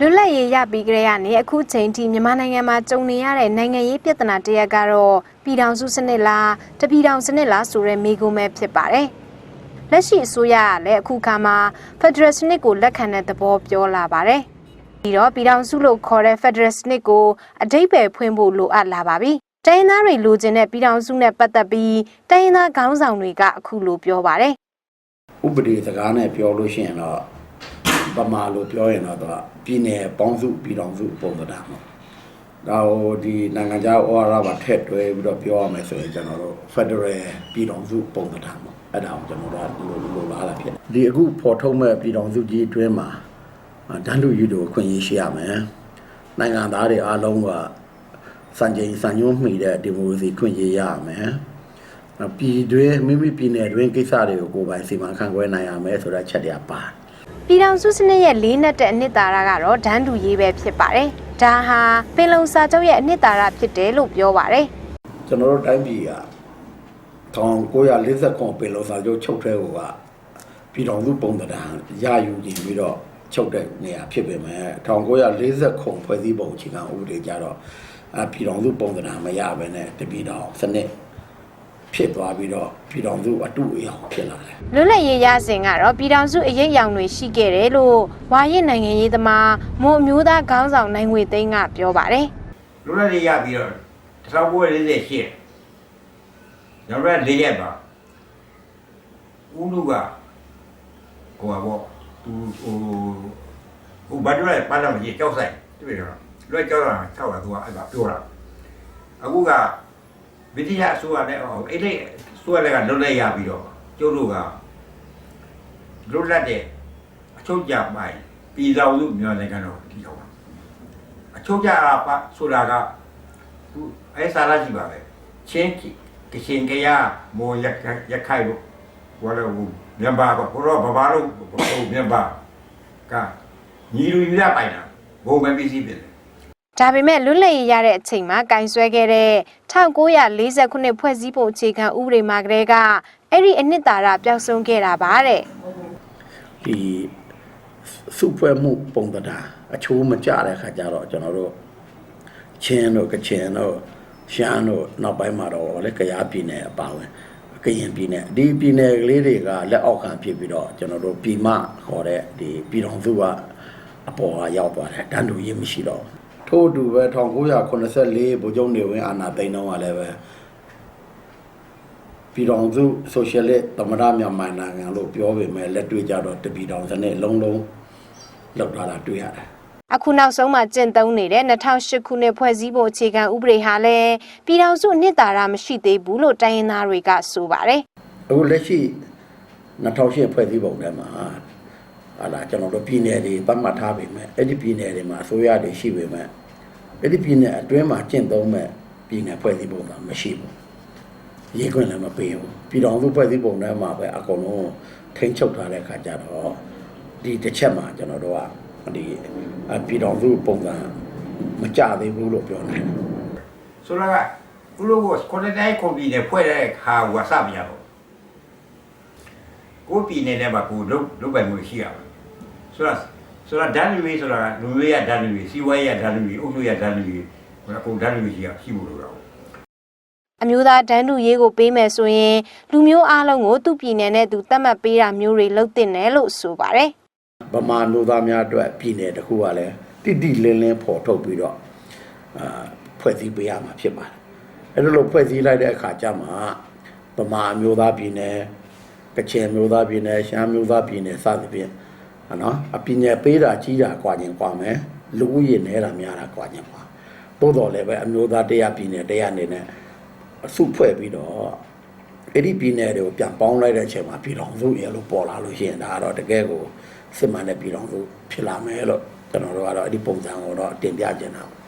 လွတ်လပ်ရေးရပြီးကြတဲ့ကနေအခုချိန်ထိမြန်မာနိုင်ငံမှာကြုံနေရတဲ့နိုင်ငံရေးပြဿနာတစ်ရပ်ကတော့ပြည်ထောင်စုစနစ်လားတပြည်ထောင်စနစ်လားဆိုတဲ့မေးခွန်းပဲဖြစ်ပါတယ်။လက်ရှိအစိုးရကလည်းအခုခါမှာ Federal စနစ်ကိုလက်ခံတဲ့သဘောပြောလာပါတယ်။ပြီးတော့ပြည်ထောင်စုလို့ခေါ်တဲ့ Federal စနစ်ကိုအတိတ်ပဲဖွင့်ဖို့လိုအပ်လာပါပြီ။တိုင်းရင်းသားတွေလိုချင်တဲ့ပြည်ထောင်စုနဲ့ပတ်သက်ပြီးတိုင်းရင်းသားခေါင်းဆောင်တွေကအခုလိုပြောပါတယ်ဥပဒေစကားနဲ့ပြောလို့ရှိရင်တော့ ဗမာလိုပြောရင်တော့သူကပြည်နယ်ပေါင်းစုပြည်တော်စုပုံသဏ္ဍာန်ပေါ့ဒါဟိုဒီနိုင်ငံခြားဩဝါဒပါထက်တွဲပြီးတော့ပြောရမယ်ဆိုရင်ကျွန်တော်တို့ Federal ပြည်တော်စုပုံသဏ္ဍာန်ပေါ့အဲ့ဒါကိုကျွန်တော်တို့လိုလိုလားလာဖြစ်ဒီအခုပေါ်ထုတ်မဲ့ပြည်တော်စုကြီးအတွင်းမှာဒန်းလူယူတို့အခွင့်အရေးရှိရမယ်နိုင်ငံသားတွေအားလုံးကစံချိန်စံညွှန်းမှီတဲ့ဒီမိုကရေစီခွင့်ရရမယ်ပြည်တွင်းမိမိပြည်နယ်တွင်းကိစ္စတွေကိုကိုယ်ပိုင်စီမံခန့်ခွဲနိုင်ရမယ်ဆိုတဲ့ချက်တွေကပါ။ ပြည်ထောင်စုစနစ်ရဲ့လေးနက်တဲ့အနှစ်သာရကတော့ဒန်းတူရေးပဲဖြစ်ပါတယ်။ဒါဟာပင်လုံစာချုပ်ရဲ့အနှစ်သာရဖြစ်တယ်လို့ပြောပါတယ်ကျွန်တော်တို့တိုင်းပြည်က1949ပင်လောစာချုပ်ချုပ်ထဲကိုကပြည်တော်စုပုံသဏ္ဍာန်ရယူနေပြီးတော့ချုပ်တဲ့နေရာဖြစ်ပေမဲ့1940ဖွဲ့စည်းပုံအခြေခံဥပဒေကြတော့အပြည်တော်စုပုံသဏ္ဍာန်မရဘဲနဲ့တပြည်တော်စနစ် ဖြစ်သွားပြီးတော့ပြည်တော်စုအတူအယောင်ဖြစ်လာတယ်။လွတ်လပ်ရေးရစဉ်ကတော့ပြည်ထောင်စုအရေးအယောင်တွေရှိခဲ့တယ်လို့ဝါရင့်နိုင်ငံရေးသမားမွန်အမျိုးသားခေါင်းဆောင်နိုင်ငွေသိန်းကပြောပါတယ်လူလက်တွေရပြီးတော့1948နောက်ရက်၄ရက်ပါဦးလူကဟိုပါပေါ့သူဟိုဟိုဘာတို့လဲပါတော့ကြီးကြောက်ဆိုင်တွေ့တော့လွယ်ကြောက်တာဆောက်တာသူကအဲ့ဒါပြောတာအခုက ဗြိတိယအစိုးရနဲ့ဟိုအဲ့ဒီအစိုးရလည်းကလွတ်လပ်ရပြီးတော့ကျုပ်တို့ကလွတ်လပ်တဲ့အချုပ်ကြပိုင်းပြည်တော်စုမြန်မာနိုင်ငံတော်ဒီဟောအချုပ်ကြပါဆိုတာကသူအဲစားလာကြည့်ပါပဲချင်းကရှင်ကရမောရရခိုင်လို့ဘောလို့မြန်မာကဘောတော့ဘာဘာလို့ဟိုမြန်မာကညီလူရပိုင်တာဘုံပဲပစ္စည်းဖြစ်တယ်။ ဒါပေမဲ့လွတ်လပ်ရေးရတဲ့အချိန်မှာကင်ဆွဲခဲ့တဲ့1940ခုနှစ်ဖွဲ့စည်းပုံအခြေခံဥပဒေမှာကတည်းကအဲ့ဒီအနှစ်သာရပျောက်ဆုံးခဲ့တာပါတဲ့။ဒီစုဖွဲ့မှုပုံသဏ္ဍာန်အချိုးမကျတဲ့ခါကျတော့ကျွန်တော်တို့ချင်းတို့ကချင်တို့ရှမ်းတို့နောက်ပိုင်းမှာတော့လေကယားပြည်နယ်အပါဝင်ကရင်ပြည်နယ်ဒီပြည်နယ်ကလေးတွေကလက်အောက်ခံဖြစ်ပြီးတော့ကျွန်တော်တို့ပြည်မခေါ်တဲ့ဒီပြည်တော်စုကအပေါ်ကရောက်သွားတယ်တန်တူရေးမရှိတော့ဘူး ထို့အတူပဲ1984ဗိုလ်ချုပ်နေဝင်းအာဏာသိမ်းတော့ကလည်းပဲပြည်တော်စုဆိုရှယ်လစ်သမ္မတမြန်မာနိုင်ငံလို့ပြောပေမဲ့လက်တွေ့ကြတော့တပြည်တော်စနစ်လုံးလုံးလောက်ထားတာတွေ့ရတယ်အခုနောက်ဆုံးမှာကျင့်သုံးနေတဲ့2008ခုနှစ်ဖွဲ့စည်းပုံအခြေခံဥပဒေဟာလည်းပြည်ထောင်စုအနှစ်သာရမရှိသေးဘူးလို့တိုင်းရင်းသားတွေကဆိုပါတယ်အခုလက်ရှိ2008ဖွဲ့စည်းပုံထဲမှာ ဟာလာကျွန်တော်တို့ပြည်နယ်တွေသတ်မှတ်ထားပေမဲ့အဲ့ဒီပြည်နယ်တွေမှာအစိုးရတွေရှိပေမဲ့အဲ့ဒီပြည်နယ်အတွင်းမှာကျင့်သုံးမဲ့ပြည်နယ်ဖွဲ့စည်းပုံကမရှိဘူးရေးခွင့်လည်းမပေးဘူးပြည်တော်စုဖွဲ့စည်းပုံထဲမှာပဲအကုန်လုံးထိန်းချုပ်ထားတဲ့အခါကျတော့ဒီတစ်ချက်မှာကျွန်တော်တို့ကဒီအပြည်တော်စုပုံစံမကြသေးဘူးလို့ပြောနိုင်တယ်ဆိုတော့ကဦးလူကကိုယ်တိုင်ကွန်ပျူတာဖွဲ့တဲ့ခါဝါစမရတော့ ကိုပြည်နယ်ထဲမှာကိုလုတ်လုတ်ပိုင်မှုရှိရပါဆိုတော့ဆိုတော့ဒန်လူကြီးဆိုတာလူမျိုးရဒန်လူကြီးစီဝဲရဒန်လူကြီးအုပ်ချုပ်ရဒန်လူကြီးဟိုကိုဒန်လူကြီးရှိရရှိဖို့လိုတော့အမျိုးသားတန်းတူရေးကိုပေးမယ်ဆိုရင်လူမျိုးအလုံးကိုသူ့ပြည်နယ်နဲ့သူသတ်မှတ်ပေးတာမျိုးတွေလုပ်တင်တယ်လို့ဆိုပါတယ်ဗမာလူသားများအတွက်ပြည်နယ်တစ်ခုကလည်းတိတိလင်းလင်းပေါ်ထုတ်ပြီးတော့အာဖွဲ့စည်းပေးရမှာဖြစ်ပါတယ်အဲ့ဒါလို့ဖွဲ့စည်းလိုက်တဲ့အခါကျမှဗမာအမျိုးသားပြည်နယ် ကချင်အမျိုးသားပြည်နယ်ရှမ်းအမျိုးသားပြည်နယ်စသဖြင့်နော်အပြည်နယ်ပေးတာကြီးတာကွာခြင်းကွာမယ်လူဦးရေနဲတာများတာကွာခြင်းကွာသို့တော်လည်းပဲအမျိုးသားတရားပြည်နယ်တရားအနေနဲ့အစုဖွဲ့ပြီးတော့အဲ့ဒီပြည်နယ်တွေကိုပြန်ပေါင်းလိုက်တဲ့အချိန်မှာပြည်တော်စုရေလို့ပေါ်လာလို့ရှိရင်ဒါကတော့တကယ်ကိုစစ်မှန်တဲ့ပြည်တော်စုဖြစ်လာမယ်လို့ကျွန်တော်တို့ကတော့အဲ့ဒီပုံစံကိုတော့တင်ပြချင်တာပါ